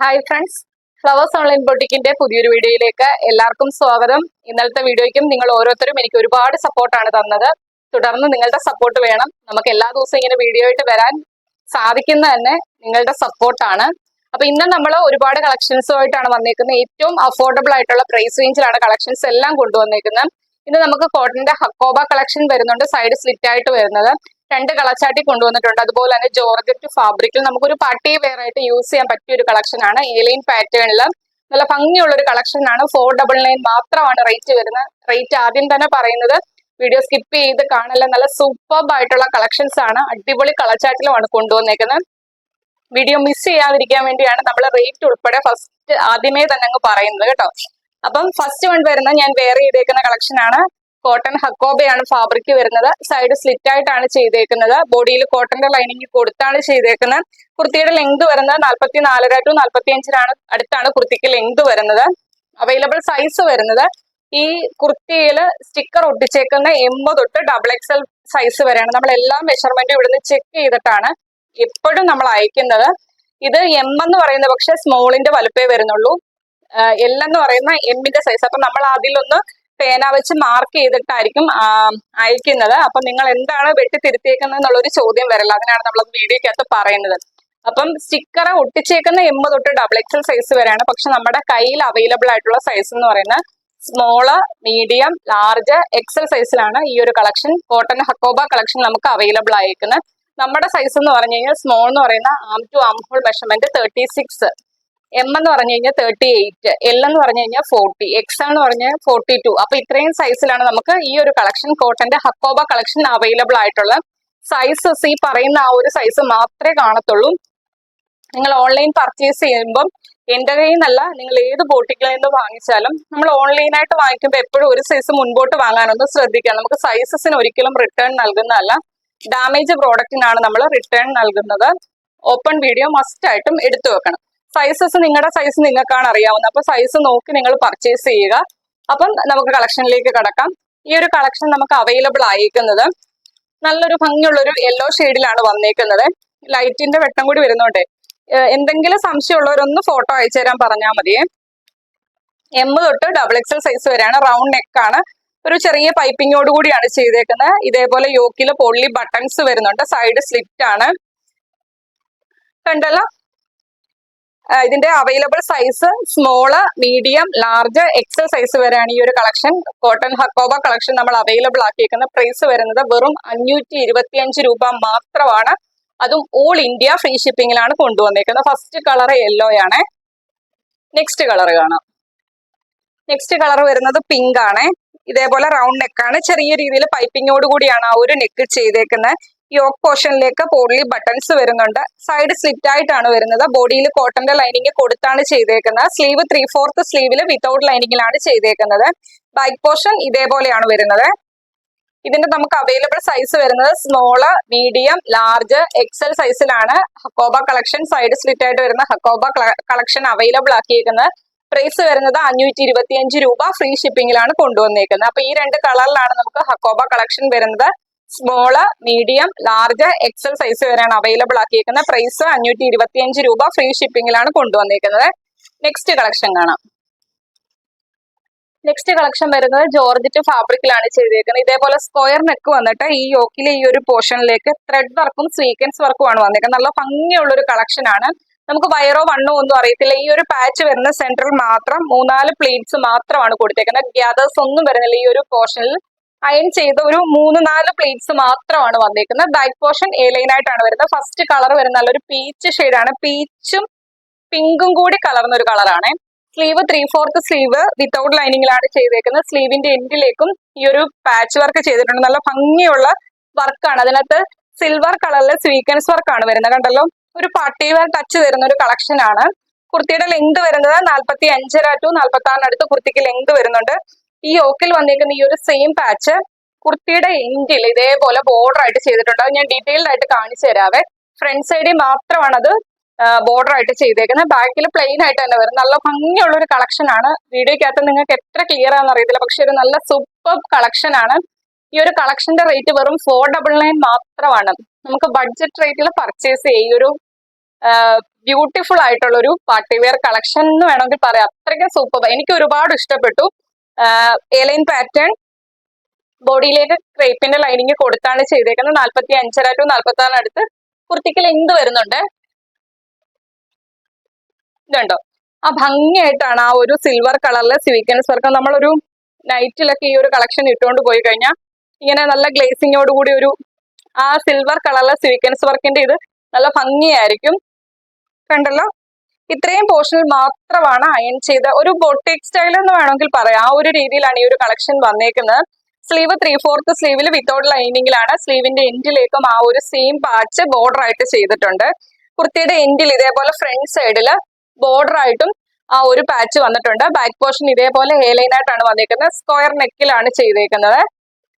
Hi friends flowers online ബൊട്ടിക്കിന്റെ പുതിയൊരു വീഡിയോയിലേക്ക് എല്ലാവർക്കും സ്വാഗതം. ഇന്നലത്തെ വീഡിയോയ്ക്കും നിങ്ങൾ ഓരോരുത്തരും എനിക്ക് ഒരുപാട് സപ്പോർട്ടാണ് തന്നത്. തുടർന്ന് നിങ്ങളുടെ സപ്പോർട്ട് വേണം. നമുക്ക് എല്ലാ ദിവസവും ഇങ്ങനെ വീഡിയോ ആയിട്ട് വരാൻ സാധിക്കുന്ന തന്നെ നിങ്ങളുടെ സപ്പോർട്ടാണ് അപ്പൊ ഇന്ന് നമ്മൾ ഒരുപാട് കളക്ഷൻസുമായിട്ടാണ് വന്നേക്കുന്നത്. ഏറ്റവും അഫോർഡബിൾ ആയിട്ടുള്ള പ്രൈസ് റേഞ്ചിലാണ് കളക്ഷൻസ് എല്ലാം കൊണ്ടുവന്നേക്കുന്നത്. ഇന്ന് നമുക്ക് കോട്ടന്റെ ഹക്കോബ കളക്ഷൻ വരുന്നുണ്ട്. സൈഡ് സ്ലിറ്റ് ആയിട്ട് വരുന്നത്. രണ്ട് കളച്ചാട്ടി കൊണ്ടുവന്നിട്ടുണ്ട്. അതുപോലെ തന്നെ ജോർജറ്റ് ഫാബ്രിക്കിൽ നമുക്കൊരു പാർട്ടി വെയർ ആയിട്ട് യൂസ് ചെയ്യാൻ പറ്റിയ ഒരു കളക്ഷൻ ആണ്. ഏലിയൻ പാറ്റേണിൽ നല്ല ഭംഗിയുള്ള ഒരു കളക്ഷൻ ആണ്. ഫോർ ഡബിൾ നയൻ മാത്രമാണ് റേറ്റ് വരുന്നത്. റേറ്റ് ആദ്യം തന്നെ പറയുന്നത് വീഡിയോ സ്കിപ്പ് ചെയ്ത് കാണല്ല നല്ല സൂപ്പർബ് ആയിട്ടുള്ള കളക്ഷൻസ് ആണ്. അടിപൊളി കളച്ചാട്ടിലുമാണ് കൊണ്ടുവന്നേക്കുന്നത്. വീഡിയോ മിസ് ചെയ്യാതിരിക്കാൻ വേണ്ടിയാണ് നമ്മൾ റേറ്റ് ഉൾപ്പെടെ ഫസ്റ്റ് ആദ്യമേ തന്നെ അങ്ങ് പറയുന്നത് കേട്ടോ. അപ്പം ഫസ്റ്റ് വൺ വരുന്ന ഞാൻ വെയർ ചെയ്തേക്കുന്ന കളക്ഷൻ ആണ്. കോട്ടൺ ഹക്കോബയാണ് ഫാബ്രിക് വരുന്നത്. സൈഡ് സ്ലിറ്റ് ആയിട്ടാണ് ചെയ്തേക്കുന്നത്. ബോഡിയിൽ കോട്ടന്റെ ലൈനിങ് കൊടുത്താണ് ചെയ്തേക്കുന്നത്. കുർത്തിയുടെ ലെങ്ത് വരുന്നത് നാൽപ്പത്തി നാലര ടു നാൽപ്പത്തി അഞ്ചിലാണ് അടുത്താണ് കുർത്തിക്ക് ലെങ്ത് വരുന്നത്. അവൈലബിൾ സൈസ് വരുന്നത്. ഈ കുർത്തിയിൽ സ്റ്റിക്കർ ഒട്ടിച്ചേക്കുന്ന എമ്മ തൊട്ട് ഡബിൾ എക്സൽ സൈസ് വരെയാണ്. നമ്മൾ എല്ലാ മെഷർമെന്റും ഇവിടുന്ന് ചെക്ക് ചെയ്തിട്ടാണ് എപ്പോഴും നമ്മൾ അയക്കുന്നത്. ഇത് എം എന്ന് പറയുന്ന പക്ഷെ സ്മോളിന്റെ വലുപ്പേ വരുന്നുള്ളൂ. എൽ എന്ന് പറയുന്ന എമ്മിന്റെ സൈസ് അപ്പൊ നമ്മൾ അതിലൊന്ന് പേന വെച്ച് മാർക്ക് ചെയ്തിട്ടായിരിക്കും അയക്കുന്നത്. അപ്പൊ നിങ്ങൾ എന്താണ് വെട്ടിത്തിരുത്തിയേക്കുന്നത് എന്നുള്ള ഒരു ചോദ്യം വരില്ല അതിനാണ് നമ്മൾ വീഡിയോക്കകത്ത് പറയുന്നത്. അപ്പം സ്റ്റിക്കർ ഒട്ടിച്ചേക്കുന്ന എൺപത് തൊട്ട് ഡബിൾ എക്സൽ സൈസ് വരെയാണ്. പക്ഷെ നമ്മുടെ കയ്യിൽ അവൈലബിൾ ആയിട്ടുള്ള സൈസ് എന്ന് പറയുന്നത് സ്മോൾ മീഡിയം ലാർജ് എക്സൽ സൈസിലാണ് ഈ ഒരു കളക്ഷൻ കോട്ടൺ ഹക്കോബ കളക്ഷൻ നമുക്ക് അവൈലബിൾ ആയിരിക്കുന്നത് നമ്മുടെ സൈസ് എന്ന് പറഞ്ഞു കഴിഞ്ഞാൽ സ്മോൾ എന്ന് പറയുന്ന arm to arm hole measurement thirty six M എന്ന് പറഞ്ഞു കഴിഞ്ഞാൽ തേർട്ടി എയ്റ്റ് എൽ എന്ന് പറഞ്ഞു കഴിഞ്ഞാൽ ഫോർട്ടി എക്സ് എന്ന് പറഞ്ഞാൽ ഫോർട്ടി ടു അപ്പൊ ഇത്രയും സൈസിലാണ് നമുക്ക് ഈ ഒരു കളക്ഷൻ കോട്ടന്റെ ഹക്കോബ കളക്ഷൻ അവൈലബിൾ ആയിട്ടുള്ള സൈസസ് ഈ പറയുന്ന ആ ഒരു സൈസ് മാത്രമേ കാണത്തുള്ളൂ. നിങ്ങൾ ഓൺലൈൻ പർച്ചേസ് ചെയ്യുമ്പം എന്റെ കയ്യിൽ നിന്നല്ല നിങ്ങൾ ഏത് ബോട്ടിക്കിൽ നിന്ന് വാങ്ങിച്ചാലും നമ്മൾ ഓൺലൈനായിട്ട് വാങ്ങിക്കുമ്പോൾ എപ്പോഴും ഒരു സൈസ് മുൻപോട്ട് വാങ്ങാനൊന്നും ശ്രദ്ധിക്കാം നമുക്ക് സൈസസിന് ഒരിക്കലും റിട്ടേൺ നൽകുന്നതല്ല. ഡാമേജ് പ്രോഡക്റ്റിനാണ് നമ്മൾ റിട്ടേൺ നൽകുന്നത്. ഓപ്പൺ വീഡിയോ മസ്റ്റ് ആയിട്ടും എടുത്തു വെക്കണം. സൈസസ് നിങ്ങളുടെ സൈസ് നിങ്ങൾക്കാണ് അറിയാവുന്നത്. അപ്പൊ സൈസ് നോക്കി നിങ്ങൾ പർച്ചേസ് ചെയ്യുക. അപ്പം നമുക്ക് കളക്ഷനിലേക്ക് കടക്കാം. ഈ ഒരു കളക്ഷൻ നമുക്ക് അവൈലബിൾ ആയിരിക്കുന്നത് നല്ലൊരു ഭംഗിയുള്ളൊരു യെല്ലോ ഷെയ്ഡിലാണ് വന്നേക്കുന്നത്. ലൈറ്റിന്റെ വെട്ടം കൂടി വരുന്നുണ്ട് ഏഹ് എന്തെങ്കിലും സംശയമുള്ളവരൊന്ന് ഫോട്ടോ അയച്ചു തരാൻ പറഞ്ഞാൽ മതിയേ എം തൊട്ട് ഡബിൾ എക്സൽ സൈസ് വരെയാണ്. റൗണ്ട് നെക്കാണ് ഒരു ചെറിയ പൈപ്പിങ്ങോട് കൂടിയാണ് ചെയ്തേക്കുന്നത്. ഇതേപോലെ യോക്കിൽ പൊള്ളി ബട്ടൺസ് വരുന്നുണ്ട്. സൈഡ് സ്ലിറ്റ് ആണ്. കണ്ടല്ലോ? ഇതിന്റെ available size small medium large XL size വരെയാണ് ഈ ഒരു കളക്ഷൻ കോട്ടൺ ഹക്കോബ കളക്ഷൻ നമ്മൾ അവൈലബിൾ ആക്കിയിരിക്കുന്ന പ്രൈസ് വരുന്നത് വെറും അഞ്ഞൂറ്റി ഇരുപത്തിയഞ്ച് രൂപ മാത്രമാണ്. അതും ഓൾ ഇന്ത്യ ഫ്രീ ഷിപ്പിംഗിലാണ് കൊണ്ടുവന്നേക്കുന്നത്. ഫസ്റ്റ് കളർ യെല്ലോ ആണ്. നെക്സ്റ്റ് കളർ കാണാം. നെക്സ്റ്റ് കളർ വരുന്നത് പിങ്ക് ആണ്. ഇതേപോലെ റൗണ്ട് നെക്കാണ് ചെറിയ രീതിയിൽ പൈപ്പിങ്ങോട് കൂടിയാണ് ആ ഒരു നെക്ക് ചെയ്തേക്കുന്നത് യോക്ക് പോർഷനിലേക്ക് പോർലി ബട്ടൺസ് വരുന്നുണ്ട്. സൈഡ് സ്ലിറ്റ് ആയിട്ടാണ് വരുന്നത്. ബോഡിയിൽ കോട്ടന്റെ ലൈനിങ് കൊടുത്താണ് ചെയ്തേക്കുന്നത്. സ്ലീവ് ത്രീ ഫോർത്ത് സ്ലീവിൽ വിതൗട്ട് ലൈനിങ്ങിലാണ് ചെയ്തേക്കുന്നത്. ബാക്ക് പോർഷൻ ഇതേപോലെയാണ് വരുന്നത്. ഇതിന്റെ നമുക്ക് അവൈലബിൾ സൈസ് വരുന്നത് സ്മോൾ മീഡിയം ലാർജ് എക്സൽ സൈസിലാണ് ഹക്കോബ കളക്ഷൻ സൈഡ് സ്ലിറ്റ് ആയിട്ട് വരുന്ന ഹക്കോബ കളക്ഷൻ അവൈലബിൾ ആക്കിയിരിക്കുന്നത് പ്രൈസ് വരുന്നത് അഞ്ഞൂറ്റി ഇരുപത്തിയഞ്ച് രൂപ ഫ്രീ ഷിപ്പിംഗിലാണ് കൊണ്ടുവന്നേക്കുന്നത്. അപ്പൊ ഈ രണ്ട് കളറിലാണ് നമുക്ക് ഹക്കോബ കളക്ഷൻ വരുന്നത്. Small medium large XL size വരെയാണ് അവൈലബിൾ ആക്കിയിരിക്കുന്നത് പ്രൈസ് അഞ്ഞൂറ്റി ഇരുപത്തിയഞ്ച് രൂപ ഫ്രീ ഷിപ്പിംഗിലാണ് കൊണ്ടുവന്നിരിക്കുന്നത് നെക്സ്റ്റ് കളക്ഷൻ കാണാം. നെക്സ്റ്റ് കളക്ഷൻ വരുന്നത് ജോർജറ്റ് ഫാബ്രിക്കിലാണ് ചെയ്തേക്കുന്നത്. ഇതേപോലെ സ്ക്വയർ നെക്ക് വന്നിട്ട് ഈ യോക്കിലെ ഈ ഒരു പോർഷനിലേക്ക് ത്രെഡ് വർക്കും സ്വീക്വൻസ് വർക്കും ആണ് വന്നിരിക്കുന്നത് നല്ല ഭംഗിയുള്ള ഒരു കളക്ഷൻ ആണ്. നമുക്ക് വയറോ വണ്ണോ ഒന്നും അറിയത്തില്ല. ഈ ഒരു പാച്ച് വരുന്ന സെൻട്രൽ മാത്രം മൂന്നാൽ പ്ലേറ്റ്സ് മാത്രമാണ് കൊടുത്തേക്കുന്നത്. ഗ്യാദേഴ്സ് ഒന്നും വരുന്നില്ല. ഈ ഒരു പോർഷനിൽ അയൺ ചെയ്ത ഒരു മൂന്ന് നാല് പ്ലേറ്റ്സ് മാത്രമാണ് വന്നേക്കുന്നത്. ബാക്ക് പോർഷൻ എ ലൈൻ ആയിട്ടാണ് വരുന്നത്. ഫസ്റ്റ് കളർ വരുന്ന നല്ലൊരു പീച്ച് ഷെയ്ഡാണ് പീച്ചും പിങ്കും കൂടി കലർന്ന ഒരു കളറാണ് sleeve three fourth sleeve without ലൈനിങ്ങിലാണ് ചെയ്തേക്കുന്നത്. സ്ലീവിന്റെ എൻഡിലേക്കും ഈ ഒരു പാച്ച് വർക്ക് ചെയ്തിട്ടുണ്ട്. നല്ല ഭംഗിയുള്ള വർക്കാണ് അതിനകത്ത് സിൽവർ കളറിലെ സ്വീക്കൻസ് വർക്കാണ് വരുന്നത്. കണ്ടല്ലോ? ഒരു പാർട്ടി വെയർ ടച്ച് തരുന്ന ഒരു കളക്ഷൻ ആണ്. കുർത്തിയുടെ ലെങ്ത് വരുന്നത് നാൽപ്പത്തി അഞ്ചര ടു നാൽപ്പത്തി ആറിനടുത്ത് കുർത്തിക്ക് ലെങ്ത് വരുന്നുണ്ട്. ഈ യോക്കിൽ വന്നേക്കുന്ന ഈ ഒരു സെയിം പാച്ച് കുർത്തിയുടെ എൻഡിൽ ഇതേപോലെ ബോർഡർ ആയിട്ട് ചെയ്തിട്ടുണ്ട്. അത് ഞാൻ ഡീറ്റെയിൽഡ് ആയിട്ട് കാണിച്ചു തരാവേ. ഫ്രണ്ട് സൈഡിൽ മാത്രമാണ് അത് ബോർഡർ ആയിട്ട് ചെയ്തേക്കുന്നത്. ബാക്കിൽ പ്ലെയിൻ ആയിട്ട് തന്നെ വരും. നല്ല ഭംഗിയുള്ള ഒരു കളക്ഷൻ ആണ്. വീഡിയോക്കകത്ത് നിങ്ങൾക്ക് എത്ര ക്ലിയർ ആണെന്ന് അറിയത്തില്ല. പക്ഷെ ഒരു നല്ല സൂപ്പർ കളക്ഷൻ ആണ്. ഈ ഒരു കളക്ഷന്റെ റേറ്റ് വെറും ഫോർ ഡബിൾ നയൻ മാത്രമാണ്. നമുക്ക് ബഡ്ജറ്റ് റേറ്റിൽ പർച്ചേസ് ചെയ്യും. ഈ ഒരു ബ്യൂട്ടിഫുൾ ആയിട്ടുള്ള ഒരു പാർട്ടി വെയർ കളക്ഷൻ എന്ന് വേണമെങ്കിൽ പറയാം. അത്രയ്ക്കും സൂപ്പർ എനിക്ക് ഒരുപാട് ഇഷ്ടപ്പെട്ടു. എലൈൻ പാറ്റേൺ ബോഡിയിലേക്ക് ക്രേപ്പിന്റെ ലൈനിങ് കൊടുത്താണ് ചെയ്തേക്കുന്നത്. നാൽപ്പത്തി അഞ്ചര ടു നാൽപ്പത്തി ആറിന് അടുത്ത് കുർത്തിക്ക് ലെങ്ത് വരുന്നുണ്ട്. ഇതുണ്ടോ? ആ ഭംഗിയായിട്ടാണ് ആ ഒരു സിൽവർ കളറിലെ സിവിക്കൻസ് വർക്ക് നമ്മളൊരു നൈറ്റിലൊക്കെ ഈ ഒരു കളക്ഷൻ ഇട്ടുകൊണ്ട് പോയി കഴിഞ്ഞാൽ ഇങ്ങനെ നല്ല ഗ്ലേസിങ്ങോട് കൂടി ഒരു ആ സിൽവർ കളറിലെ സിവിക്കൻസ് വർക്കിന്റെ ഇത് നല്ല ഭംഗിയായിരിക്കും. കണ്ടല്ലോ? ഇത്രയും പോർഷനിൽ മാത്രമാണ് അയൺ ചെയ്ത. ഒരു ബോട്ടിക് സ്റ്റൈൽ എന്ന് വേണമെങ്കിൽ പറയാം. ആ ഒരു രീതിയിലാണ് ഈ ഒരു കളക്ഷൻ വന്നേക്കുന്നത്. സ്ലീവ് ത്രീ ഫോർത്ത് സ്ലീവിൽ വിത്തൗട്ട് ലൈനിങ്ങിലാണ് സ്ലീവിന്റെ എൻഡിലേക്കും ആ ഒരു സെയിം പാച്ച് ബോർഡർ ആയിട്ട് ചെയ്തിട്ടുണ്ട്. കുർത്തിയുടെ എൻഡിൽ ഇതേപോലെ ഫ്രണ്ട് സൈഡിൽ ബോർഡർ ആയിട്ടും ആ ഒരു പാച്ച് വന്നിട്ടുണ്ട്. ബാക്ക് പോർഷൻ ഇതേപോലെ ഹെയർലൈൻ ആയിട്ടാണ് വന്നേക്കുന്നത്. സ്ക്വയർ നെക്കിലാണ് ചെയ്തേക്കുന്നത്.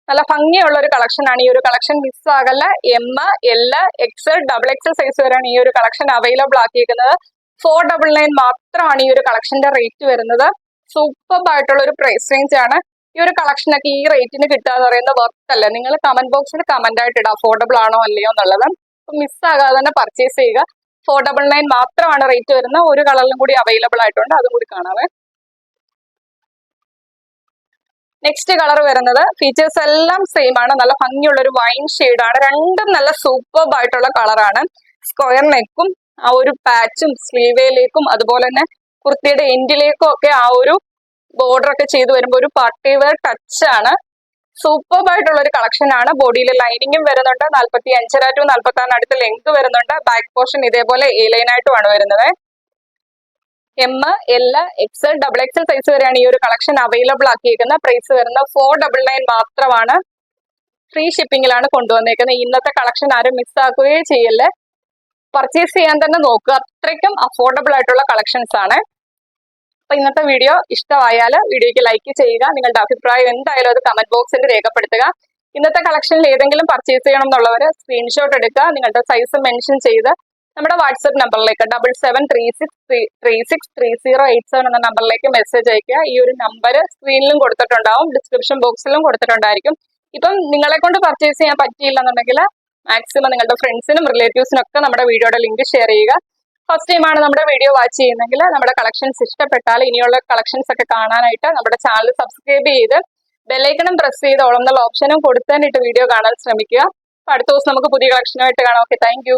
നല്ല ഭംഗിയുള്ള ഒരു കളക്ഷൻ ആണ്. ഈ ഒരു collection miss ആകല്ല. M L X double X size വരെയാണ് ഈ ഒരു കളക്ഷൻ അവൈലബിൾ ആക്കിയിരിക്കുന്നത് ഫോർ ഡബിൾ നയൻ മാത്രമാണ് ഈ ഒരു കളക്ഷന്റെ റേറ്റ് വരുന്നത്. സൂപ്പർബ് ആയിട്ടുള്ള ഒരു പ്രൈസ് റേഞ്ച് ആണ്. ഈ ഒരു കളക്ഷൻ ഒക്കെ ഈ റേറ്റിന് കിട്ടുക എന്ന് വർക്ക് അല്ല? നിങ്ങൾ കമന്റ് ബോക്സിൽ കമന്റ് ആയിട്ട് ഇടുക അഫോർഡബിൾ ആണോ അല്ലയോ എന്നുള്ളത്. മിസ് ആകാതെ തന്നെ പർച്ചേസ് ചെയ്യുക. ഫോർ ഡബിൾ നയൻ മാത്രമാണ് റേറ്റ് വരുന്നത്. ഒരു കളറിലും കൂടി അവൈലബിൾ ആയിട്ടുണ്ട്. അതും കൂടി കാണാവേ. നെക്സ്റ്റ് കളർ വരുന്നത് ഫീച്ചേഴ്സ് എല്ലാം സെയിം ആണ്. നല്ല ഭംഗിയുള്ള ഒരു വൈൻ ആണ്. രണ്ടും നല്ല സൂപ്പർബ് ആയിട്ടുള്ള കളറാണ് സ്ക്വയർ നെക്കും ആ ഒരു പാച്ചും സ്ലീവേലേക്കും അതുപോലെ തന്നെ കുർത്തിയുടെ എൻഡിലേക്കും ഒക്കെ ആ ഒരു ബോർഡർ ഒക്കെ ചെയ്ത് വരുമ്പോൾ ഒരു പാർട്ടി വെയർ ടച്ച് ആണ്. സൂപ്പർബ് ആയിട്ടുള്ള ഒരു കളക്ഷൻ ആണ്. ബോഡിയിൽ ലൈനിങ്ങും വരുന്നുണ്ട്. നാല്പത്തി അഞ്ചര ടു നാല്പത്തി ആറിന് അടുത്ത് ലെങ്ത് വരുന്നുണ്ട്. ബാക്ക് പോർഷൻ ഇതേപോലെ എ ലൈൻ ആയിട്ടുമാണ് വരുന്നത്. M L X double XL size വരെയാണ് ഈ ഒരു കളക്ഷൻ അവൈലബിൾ ആക്കിയിരിക്കുന്നത് പ്രൈസ് വരുന്നത് ഫോർ ഡബിൾ നയൻ മാത്രമാണ്. ഫ്രീ ഷിപ്പിംഗിലാണ് കൊണ്ടുവന്നേക്കുന്നത്. ഇന്നത്തെ കളക്ഷൻ ആരും മിസ് ആക്കുകയേ ചെയ്യല്ലേ. പർച്ചേസ് ചെയ്യാൻ തന്നെ നോക്കുക. അത്രയ്ക്കും അഫോർഡബിൾ ആയിട്ടുള്ള കളക്ഷൻസ് ആണ്. അപ്പൊ ഇന്നത്തെ വീഡിയോ ഇഷ്ടമായാൽ വീഡിയോയ്ക്ക് ലൈക്ക് ചെയ്യുക. നിങ്ങളുടെ അഭിപ്രായം എന്തായാലും അത് കമന്റ് ബോക്സിൽ രേഖപ്പെടുത്തുക. ഇന്നത്തെ കളക്ഷനിൽ ഏതെങ്കിലും പർച്ചേസ് ചെയ്യണം എന്നുള്ളവർ സ്ക്രീൻഷോട്ട് എടുക്കുക. നിങ്ങളുടെ സൈസ് മെൻഷൻ ചെയ്ത് നമ്മുടെ വാട്സപ്പ് നമ്പറിലേക്ക് double seven three six three six three zero eight seven എന്ന നമ്പറിലേക്ക് മെസ്സേജ് അയക്കുക ഈ ഒരു നമ്പർ സ്ക്രീനിലും കൊടുത്തിട്ടുണ്ടാവും. ഡിസ്ക്രിപ്ഷൻ ബോക്സിലും കൊടുത്തിട്ടുണ്ടായിരിക്കും. ഇപ്പം നിങ്ങളെ കൊണ്ട് പർച്ചേസ് ചെയ്യാൻ പറ്റിയില്ല എന്നുണ്ടെങ്കിൽ മാക്സിമം നിങ്ങളുടെ ഫ്രണ്ട്സിനും റിലേറ്റീവ്സിനും ഒക്കെ നമ്മുടെ വീഡിയോയുടെ ലിങ്ക് ഷെയർ ചെയ്യുക. ഫസ്റ്റ് ടൈം ആണ് നമ്മുടെ വീഡിയോ വാച്ച് ചെയ്യുന്നെങ്കിൽ നമ്മുടെ കളക്ഷൻസ് ഇഷ്ടപ്പെട്ടാൽ ഇനിയുള്ള കളക്ഷൻസ് ഒക്കെ കാണാനായിട്ട് നമ്മുടെ ചാനൽ സബ്സ്ക്രൈബ് ചെയ്ത് ബെല്ലൈക്കണും പ്രസ് ചെയ്ത് ഓളം എന്നുള്ള ഓപ്ഷനും കൊടുത്തതിനിട്ട് വീഡിയോ കാണാൻ ശ്രമിക്കുക. അപ്പൊ അടുത്ത ദിവസം നമുക്ക് പുതിയ കളക്ഷനുമായിട്ട് കാണാം. Okay thank